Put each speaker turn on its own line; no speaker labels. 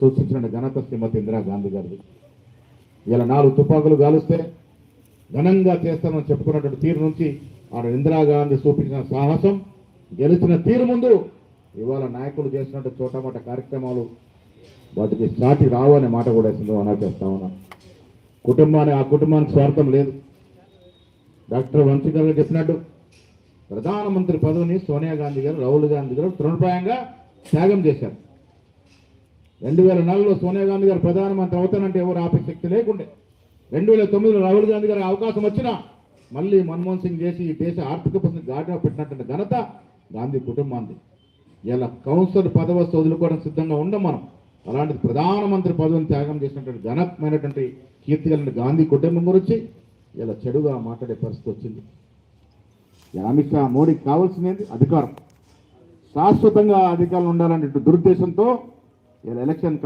సూచించిన ఘనత శ్రీమతి ఇందిరాగాంధీ గారిది. ఇలా నాలుగు తుపాకులు గాలిస్తే ఘనంగా చేస్తామని చెప్పుకున్నటువంటి తీరు నుంచి ఆడ ఇందిరాగాంధీ చూపించిన సాహసం గెలిచిన తీరు ముందు ఇవాళ నాయకులు చేసినట్టు చోటమాట కార్యక్రమాలు వాటికి సాటి రావు అనే మాట కూడా వేసిందో అనా చేస్తా ఉన్నా. కుటుంబాన్ని ఆ కుటుంబానికి స్వార్థం లేదు. డాక్టర్ వంశీ గారు చెప్పినట్టు ప్రధానమంత్రి పదవిని సోనియా గాంధీ గారు రాహుల్ గాంధీ గారు తృణప్రాయంగా త్యాగం చేశారు. రెండు వేల నాలుగులో సోనియా గాంధీ గారు ప్రధానమంత్రి అవుతానంటే ఎవరు ఆపే శక్తి లేకుండే. రెండు వేల తొమ్మిదిలో రాహుల్ గాంధీ గారికి అవకాశం వచ్చినా మళ్ళీ మన్మోహన్ సింగ్ చేసి ఈ దేశ ఆర్థిక పరిస్థితి ఘాటుగా పెట్టినటువంటి ఘనత గాంధీ కుటుంబాన్ని ఇలా కౌన్సిల్ పదవి వదులుకోవడం సిద్ధంగా ఉండం మనం. అలాంటి ప్రధానమంత్రి పదవిని త్యాగం చేసినటువంటి ఘనమైనటువంటి కీర్తి కలిగిన గాంధీ కుటుంబం గురించి ఇలా చెడుగా మాట్లాడే పరిస్థితి వచ్చింది. అమిత్ షా మోడీకి కావాల్సింది అధికారం. శాశ్వతంగా అధికారులు ఉండాలనే దురుద్దేశంతో Il y a qui.